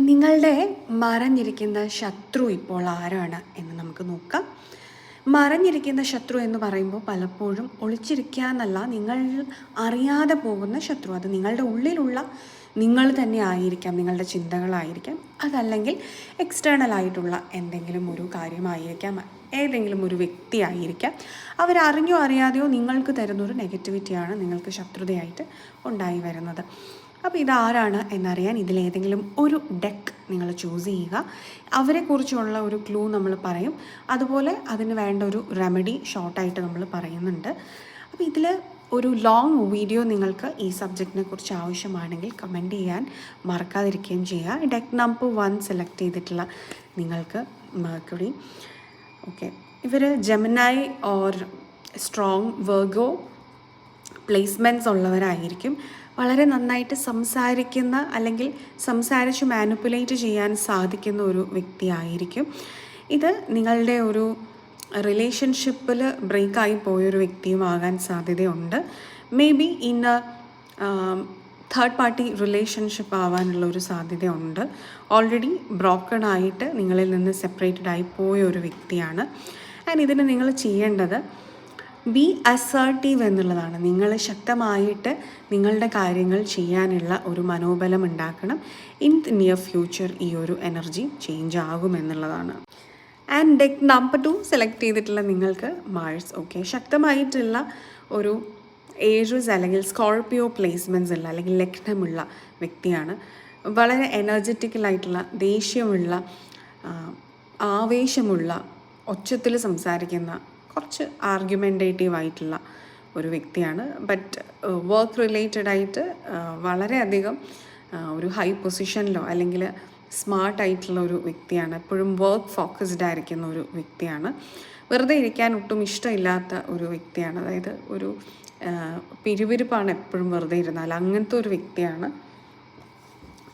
നിങ്ങളുടെ മറഞ്ഞിരിക്കുന്ന ശത്രു ഇപ്പോൾ ആരാണ് എന്ന് നമുക്ക് നോക്കാം. മറഞ്ഞിരിക്കുന്ന ശത്രു എന്ന് പറയുമ്പോൾ പലപ്പോഴും ഒളിച്ചിരിക്കുക എന്നല്ല നിങ്ങൾ അറിയാതെ പോകുന്ന ശത്രു. അത് നിങ്ങളുടെ ഉള്ളിലുള്ള നിങ്ങൾ തന്നെ ആയിരിക്കാം നിങ്ങളുടെ ചിന്തകളായിരിക്കാം. അതല്ലെങ്കിൽ എക്സ്റ്റേണൽ ആയിട്ടുള്ള എന്തെങ്കിലും ഒരു കാര്യമായിരിക്കാം ഏതെങ്കിലും ഒരു വ്യക്തി വ്യക്തിയായിരിക്കാം അവരറിഞ്ഞോ അറിയാതെയോ നിങ്ങൾക്ക് തരുന്നൊരു നെഗറ്റിവിറ്റിയാണ് നിങ്ങൾക്ക് ശത്രുതയായിട്ട് ഉണ്ടായി വരുന്നത്. അപ്പോൾ ഇതാരാണ് എന്നറിയാൻ ഇതിലേതെങ്കിലും ഒരു ഡെക്ക് നിങ്ങൾ ചൂസ് ചെയ്യുക. അവരെക്കുറിച്ചുള്ള ഒരു ക്ലൂ നമ്മൾ പറയും. അതുപോലെ അതിന് വേണ്ട ഒരു റെമഡി ഷോർട്ടായിട്ട് നമ്മൾ പറയുന്നുണ്ട്. അപ്പോൾ ഇതിൽ ഒരു ലോങ് വീഡിയോ നിങ്ങൾക്ക് ഈ സബ്ജക്റ്റിനെ കുറിച്ച് ആവശ്യമാണെങ്കിൽ കമന്റ് ചെയ്യാൻ മറക്കാതിരിക്കുകയും ചെയ്യുക. ഡെക്ക് നമ്പർ വൺ സെലക്ട് ചെയ്തിട്ടുള്ള നിങ്ങൾക്ക് മെർക്കുറി ഓക്കെ ഇവർ ജെമിനായി ഓർ സ്ട്രോങ് വെർഗോ പ്ലേസ്മെന്റ്സ് ഉള്ളവരായിരിക്കും. വളരെ നന്നായിട്ട് സംസാരിക്കുന്ന അല്ലെങ്കിൽ സംസാരിച്ച് മാനിപ്പുലേറ്റ് ചെയ്യാൻ സാധിക്കുന്ന ഒരു വ്യക്തിയായിരിക്കും. ഇത് നിങ്ങളുടെ ഒരു റിലേഷൻഷിപ്പിൽ ബ്രേക്കായി പോയൊരു വ്യക്തിയുമാകാൻ സാധ്യതയുണ്ട്. Maybe in a third party relationship ആവാനുള്ള ഒരു സാധ്യതയുണ്ട്. ഓൾറെഡി ബ്രോക്കൺ ആയിട്ട് നിങ്ങളിൽ നിന്ന് സെപ്പറേറ്റഡ് ആയി പോയ ഒരു വ്യക്തിയാണ്. ആൻഡ് ഇതിന് നിങ്ങൾ ചെയ്യേണ്ടത് ബി അസേർട്ടീവ് എന്നുള്ളതാണ്. നിങ്ങൾ ശക്തമായിട്ട് നിങ്ങളുടെ കാര്യങ്ങൾ ചെയ്യാനുള്ള ഒരു മനോബലം ഉണ്ടാക്കണം. ഇൻ നിയർ ഫ്യൂച്ചർ ഈ ഒരു എനർജി ചേഞ്ച് ആകും എന്നുള്ളതാണ്. And deck number two select ചെയ്തിട്ടുള്ള നിങ്ങൾക്ക് മാഴ്സ് ഓക്കെ ശക്തമായിട്ടുള്ള ഒരു ഏഴസ് അല്ലെങ്കിൽ സ്കോർപ്പിയോ പ്ലേസ്മെന്റ്സ് ഉള്ള അല്ലെങ്കിൽ ലഗ്നമുള്ള വ്യക്തിയാണ്. വളരെ എനർജറ്റിക്കലായിട്ടുള്ള ദേഷ്യമുള്ള ആവേശമുള്ള ഒച്ചത്തിൽ സംസാരിക്കുന്ന കുറച്ച് ആർഗ്യുമെന്റേറ്റീവ് ആയിട്ടുള്ള ഒരു വ്യക്തിയാണ്. ബട്ട് വർക്ക് റിലേറ്റഡ് ആയിട്ട് ആ, വളരെയധികം ഒരു ഹൈ പൊസിഷനിലോ അല്ലെങ്കിൽ സ്മാർട്ട് ആയിട്ടുള്ള ഒരു വ്യക്തിയാണ്. എപ്പോഴും വർക്ക് ഫോക്കസ്ഡ് ആയിരിക്കുന്ന ഒരു വ്യക്തിയാണ്. വെറുതെ ഇരിക്കാൻ ഒട്ടും ഇഷ്ടമില്ലാത്ത ഒരു വ്യക്തിയാണ്. അതായത് ഒരു ആ, പിരിവിരിപ്പാണ് എപ്പോഴും വെറുതെ ഇരുന്നാൽ അങ്ങനത്തെ ഒരു വ്യക്തിയാണ്.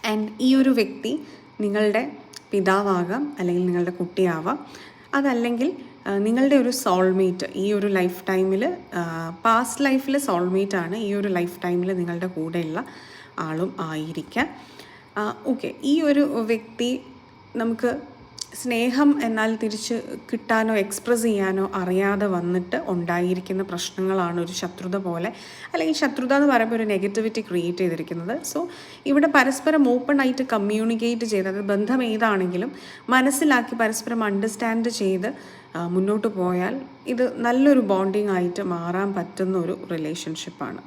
ആൻഡ് ഈ ഒരു വ്യക്തി നിങ്ങളുടെ പിതാവാകാം അല്ലെങ്കിൽ നിങ്ങളുടെ കുട്ടിയാവാം. അതല്ലെങ്കിൽ നിങ്ങളുടെ ഒരു സോൾമേറ്റ് ഈ ഒരു ലൈഫ് ടൈമിൽ പാസ്റ്റ് ലൈഫിൽ സോൾമേറ്റ് ആണ് ഈ ഒരു ലൈഫ് ടൈമിൽ നിങ്ങളുടെ കൂടെയുള്ള ആളും ആയിരിക്കാം. ഓക്കെ ഈ ഒരു വ്യക്തി നമുക്ക് സ്നേഹം എന്നാൽ തിരിച്ച് കിട്ടാനോ എക്സ്പ്രസ് ചെയ്യാനോ അറിയാതെ വന്നിട്ട് ഉണ്ടായിരിക്കുന്ന പ്രശ്നങ്ങളാണ് ഒരു ശത്രുത പോലെ. അല്ലെങ്കിൽ ശത്രുത എന്ന് പറയുമ്പോൾ ഒരു നെഗറ്റിവിറ്റി ക്രിയേറ്റ് ചെയ്തിരിക്കുന്നത്. സോ ഇവിടെ പരസ്പരം ഓപ്പൺ ആയിട്ട് കമ്മ്യൂണിക്കേറ്റ് ചെയ്ത് അത് ബന്ധം ഏതാണെങ്കിലും മനസ്സിലാക്കി പരസ്പരം അണ്ടർസ്റ്റാൻഡ് ചെയ്ത് മുന്നോട്ട് പോയാൽ ഇത് നല്ലൊരു ബോണ്ടിങ് ആയിട്ട് മാറാൻ പറ്റുന്ന ഒരു റിലേഷൻഷിപ്പാണ്